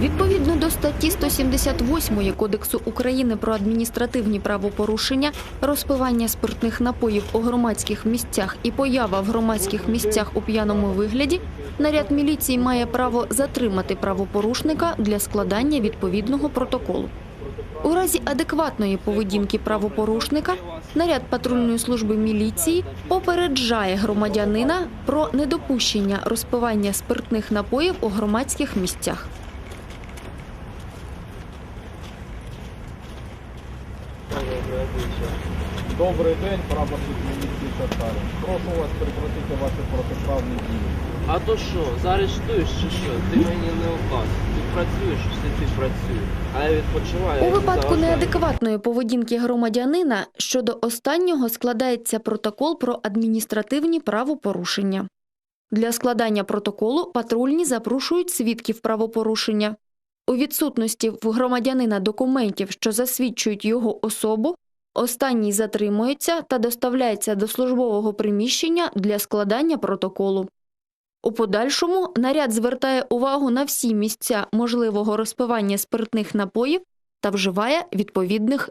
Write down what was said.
Відповідно до статті 178 Кодексу України про адміністративні правопорушення, розпивання спиртних напоїв у громадських місцях і поява в громадських місцях у п'яному вигляді, наряд міліції має право затримати правопорушника для складання відповідного протоколу. У разі адекватної поведінки правопорушника наряд патрульної служби міліції попереджає громадянина про недопущення розпивання спиртних напоїв у громадських місцях. Добрий день, прапорщик міліції Татарин. Прошу вас прекратити ваші протиправні дії. А то що, заарештуєш чи що? Ти мені не указ. Працюєш, всі ти працюєш. А я відпочиваю. У випадку неадекватної поведінки громадянина щодо останнього складається протокол про адміністративні правопорушення. Для складання протоколу патрульні запрошують свідків правопорушення. У відсутності в громадянина документів, що засвідчують його особу, останній затримується та доставляється до службового приміщення для складання протоколу. У подальшому наряд звертає увагу на всі місця можливого розпивання спиртних напоїв та вживає відповідних